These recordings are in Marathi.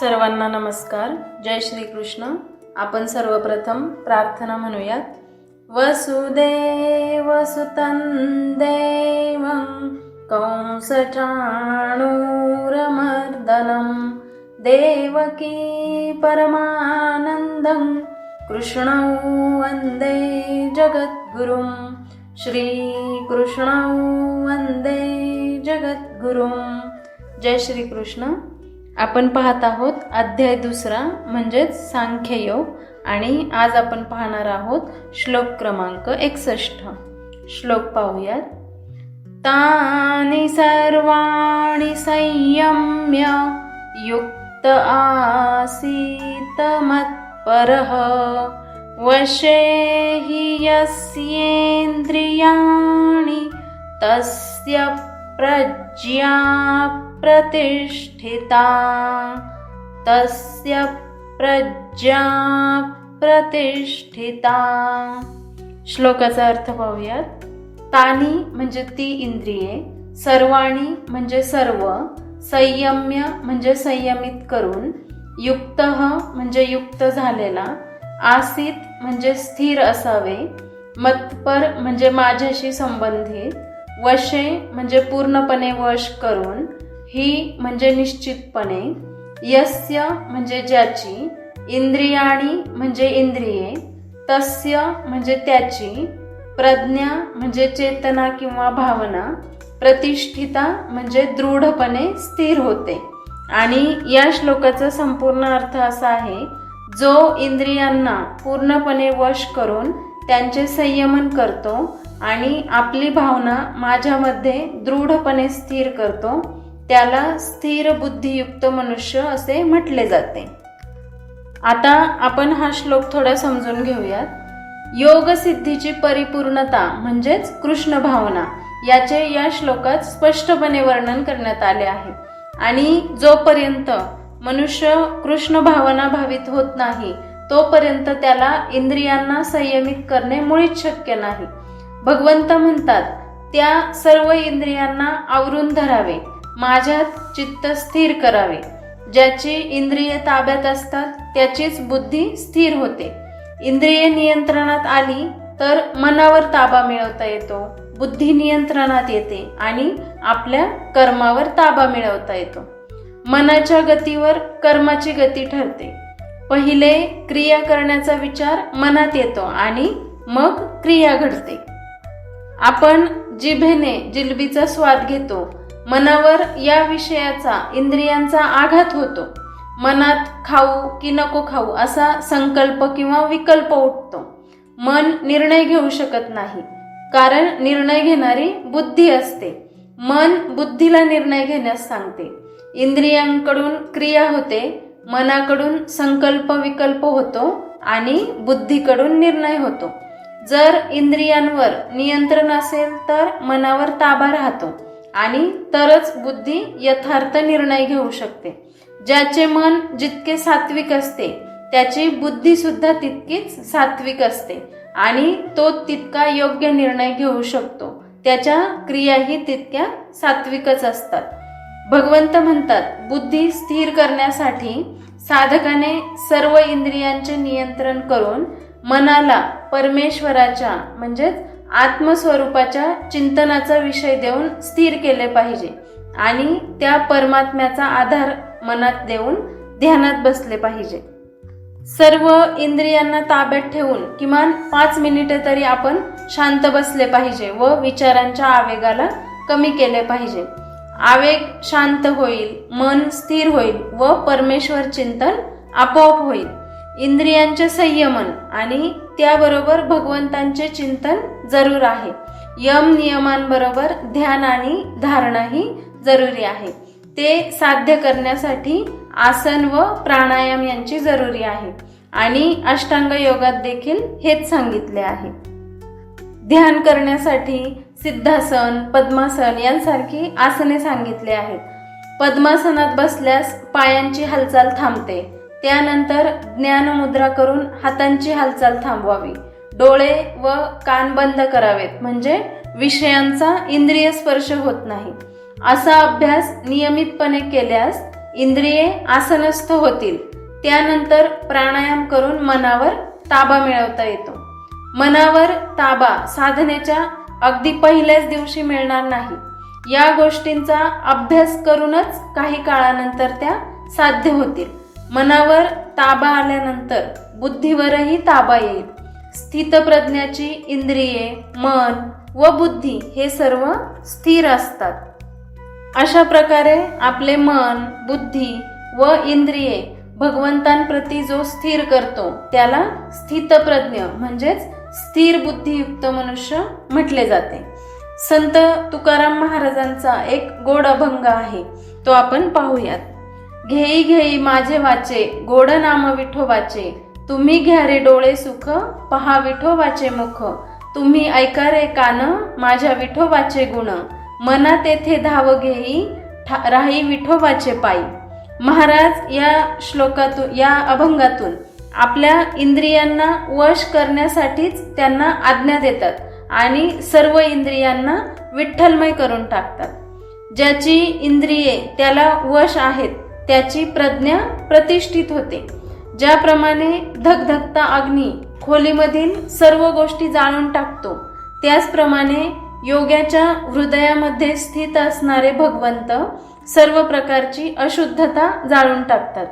सर्वांना नमस्कार. जय श्री कृष्ण आपण सर्वप्रथम प्रार्थना म्हणूयात. वसुदेव सुतं देवं कंसचाणूरमर्दनं देवकी परमानन्दं कृष्णौ वन्दे जगद्गुरुं श्रीकृष्णौ वन्दे जगद्गुरुं. जय श्रीकृष्ण. आपण पाहत आहोत अध्याय दुसरा म्हणजेच सांख्ययोग आणि आज आपण पाहणार आहोत श्लोक क्रमांक एकसष्ट. श्लोक पाहूयात. तानि सर्वाणि संयम्य युक्त आसीत मत्परः। वशे हि यस्येन्द्रियाणि तस्य प्रज्ञा प्रतिष्ठिता। तस्य प्रज्ञा प्रतिष्ठिता। श्लोकाचा अर्थ पाहूयात. तानी म्हणजे ती इंद्रिये सर्वाणी म्हणजे सर्व संयम्य म्हणजे संयमित करून युक्त म्हणजे युक्त झालेला आसित म्हणजे स्थिर असावे मत्पर म्हणजे माझ्याशी संबंधित वशे म्हणजे पूर्णपणे वश करून ही म्हणजे निश्चितपणे यस्य म्हणजे ज्याची इंद्रियाणी म्हणजे इंद्रिये तस्य म्हणजे त्याची प्रज्ञा म्हणजे चेतना किंवा भावना प्रतिष्ठिता म्हणजे दृढपणे स्थिर होते. आणि या श्लोकाचा संपूर्ण अर्थ असा आहे जो इंद्रियांना पूर्णपणे वश करून त्यांचे संयमन करतो आणि आपली भावना माझ्यामध्ये दृढपणे स्थिर करतो त्याला स्थिर बुद्धियुक्त मनुष्य असे म्हटले जाते. आता आपण हा श्लोक थोडा समजून घेऊयात. योग सिद्धीची परिपूर्णता म्हणजेच कृष्ण भावना याचे या श्लोकात स्पष्टपणे वर्णन करण्यात आले आहे. आणि जोपर्यंत मनुष्य कृष्ण भावना भावित होत नाही तोपर्यंत त्याला इंद्रियांना संयमित करणे मुळीच शक्य नाही. भगवंत म्हणतात त्या सर्व इंद्रियांना आवरून धरावे. माझ्यात चित्त स्थिर करावे. ज्याची इंद्रिय ताब्यात असतात त्याचीच बुद्धी स्थिर होते. इंद्रिय नियंत्रणात आली तर मनावर ताबा मिळवता येतो. बुद्धी नियंत्रणात येते आणि आपल्या कर्मावर ताबा मिळवता येतो. मनाच्या गतीवर कर्माची गती ठरते. पहिले क्रिया करण्याचा विचार मनात येतो आणि मग क्रिया घडते. आपण जिभेने जिलबीचा स्वाद घेतो मनावर या विषयाचा इंद्रियांचा आघात होतो. मनात खाऊ की नको खाऊ असा संकल्प किंवा विकल्प उठतो. मन निर्णय घेऊ शकत नाही कारण निर्णय घेणारी बुद्धी असते. मन बुद्धीला निर्णय घेण्यास सांगते. इंद्रियांकडून क्रिया होते मनाकडून संकल्प विकल्प होतो आणि बुद्धीकडून निर्णय होतो. जर इंद्रियांवर नियंत्रण असेल तर मनावर ताबा राहतो. आणि तरच बुद्धी यथार्थ निर्णय घेऊ शकते. ज्याचे मन जितके सात्विक असते त्याची बुद्धी सुद्धा तितकीच सात्विक असते आणि तो तितका योग्य निर्णय घेऊ शकतो. त्याच्या क्रियाही तितक्या सात्विकच असतात. भगवंत म्हणतात बुद्धी स्थिर करण्यासाठी साधकाने सर्व इंद्रियांचे नियंत्रण करून मनाला परमेश्वराच्या म्हणजेच आत्मस्वरूपाच्या चिंतनाचा विषय देऊन स्थिर केले पाहिजे आणि त्या परमात्म्याचा आधार मनात देऊन ध्यानात बसले पाहिजे. सर्व इंद्रियांना ताब्यात ठेवून किमान पाच मिनिटे तरी आपण शांत बसले पाहिजे व विचारांच्या आवेगाला कमी केले पाहिजे. आवेग शांत होईल मन स्थिर होईल व परमेश्वर चिंतन आपोआप होईल. इंद्रियांचे संयमन आणि त्याबरोबर भगवंतांचे चिंतन जरूर आहे. यम नियमांबरोबर ध्यान आणि धारणाही जरुरी आहे. ते साध्य करण्यासाठी आसन व प्राणायाम यांची जरुरी आहे. आणि अष्टांग योगात देखील हेच सांगितले आहे. ध्यान करण्यासाठी सिद्धासन पद्मासन यांसारखी आसने सांगितली आहेत. पद्मासनात बसल्यास पायांची हालचाल थांबते. त्यानंतर ज्ञानमुद्रा करून हातांची हालचाल थांबवावी. डोळे व कान बंद करावेत. म्हणजे विषयांचा इंद्रिय स्पर्श होत नाही. असा अभ्यास नियमितपणे केल्यास इंद्रिये आसनस्थ होतील. त्यानंतर प्राणायाम करून मनावर ताबा मिळवता येतो. मनावर ताबा साधनेच्या अगदी पहिल्याच दिवशी मिळणार नाही. या गोष्टींचा अभ्यास करूनच काही काळानंतर त्या साध्य होतील. मनावर ताबा आल्यानंतर बुद्धीवरही ताबा येईल. स्थितप्रज्ञाची इंद्रिये मन व बुद्धी हे सर्व स्थिर असतात. अशा प्रकारे आपले मन बुद्धी व इंद्रिये भगवंतांप्रती जो स्थिर करतो त्याला स्थितप्रज्ञ म्हणजेच स्थिर बुद्धियुक्त मनुष्य म्हटले जाते. संत तुकाराम महाराजांचा एक गोड अभंग आहे तो आपण पाहूयात. घेई घेई माझे वाचे गोड नाम विठोबाचे. तुम्ही घ्या रे डोळे सुख पहा विठोबाचे मुख. तुम्ही ऐका रे कान माझ्या विठोबाचे गुण. मना तेथे धाव घेई ठा- राही विठोबाचे पायी. महाराज या श्लोकातून या अभंगातून आपल्या इंद्रियांना वश करण्यासाठीच त्यांना आज्ञा देतात आणि सर्व इंद्रियांना विठ्ठलमय करून टाकतात. ज्याची इंद्रिये त्याला वश आहेत त्याची प्रज्ञा प्रतिष्ठित होते. ज्याप्रमाणे धगधगता अग्नी खोलीमधील सर्व गोष्टी जाळून टाकतो त्याचप्रमाणे योग्याच्या हृदयामध्ये स्थित असणारे भगवंत सर्व प्रकारची अशुद्धता जाळून टाकतात.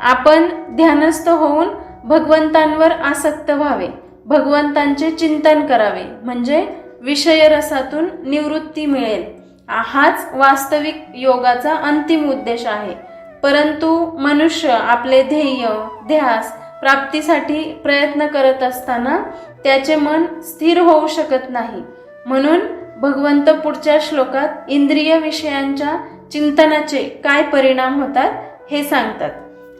आपण ध्यानस्थ होऊन भगवंतांवर आसक्त व्हावे भगवंतांचे चिंतन करावे म्हणजे विषयरसातून निवृत्ती मिळेल. हाच वास्तविक योगाचा अंतिम उद्देश आहे. परंतु मनुष्य आपले ध्येय ध्यास प्राप्तीसाठी प्रयत्न करत असताना त्याचे मन स्थिर होऊ शकत नाही. म्हणून भगवंत पुढच्या श्लोकात इंद्रिय विषयांच्या चिंतनाचे काय परिणाम होतात हे सांगतात.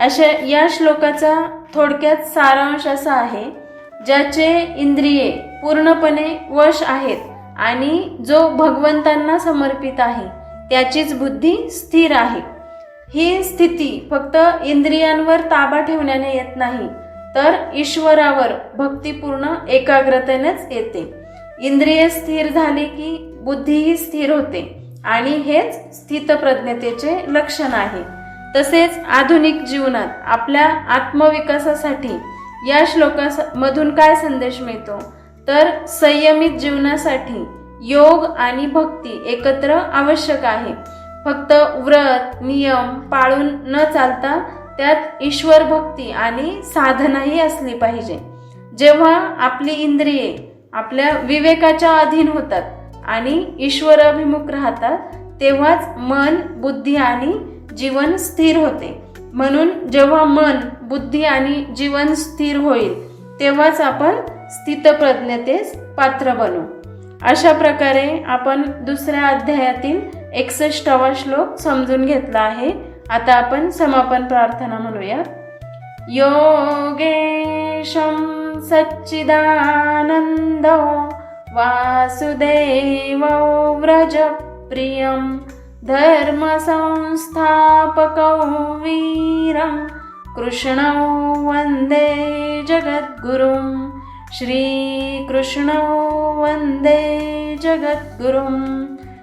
अशा या श्लोकाचा थोडक्यात सारांश असा आहे ज्याचे इंद्रिये पूर्णपणे वश आहेत आणि जो भगवंतांना समर्पित आहे त्याचीच बुद्धी स्थिर आहे. ही स्थिती फक्त इंद्रियांवर ताबा ठेवण्याने येत नाही तर ईश्वरावर भक्तिपूर्ण एकाग्रतेनेच येते. इंद्रिय स्थिर झाली की बुद्धीही स्थिर होते आणि हेच स्थितप्रज्ञतेचे लक्षण आहे. तसेच आधुनिक जीवनात आपल्या आत्मविकासासाठी या श्लोकामधून काय संदेश मिळतो? तर संयमित जीवनासाठी योग आणि भक्ती एकत्र आवश्यक आहे. फक्त व्रत नियम पाळून न चालता त्यात ईश्वर भक्ती आणि साधनाही असली पाहिजे. जेव्हा आपली इंद्रिये आपल्या विवेकाच्या अधीन होतात आणि ईश्वर अभिमुख राहतात तेव्हाच मन बुद्धी आणि जीवन स्थिर होते. म्हणून जेव्हा मन बुद्धी आणि जीवन स्थिर होईल तेव्हाच आपण स्थितप्रज्ञतेस पात्र बनू. अशा प्रकारे आपण दुसऱ्या अध्यायातील एकसष्टावा श्लोक समजून घेतला आहे. आता आपण समापन प्रार्थना म्हणूया. योगेशं सच्चिदानन्द वासुदेवो व्रजप्रियं धर्मसंस्थापकौ वीरं कृष्णौ वन्दे जगद्गुरुं श्रीकृष्णौ वन्दे जगद्गुरु।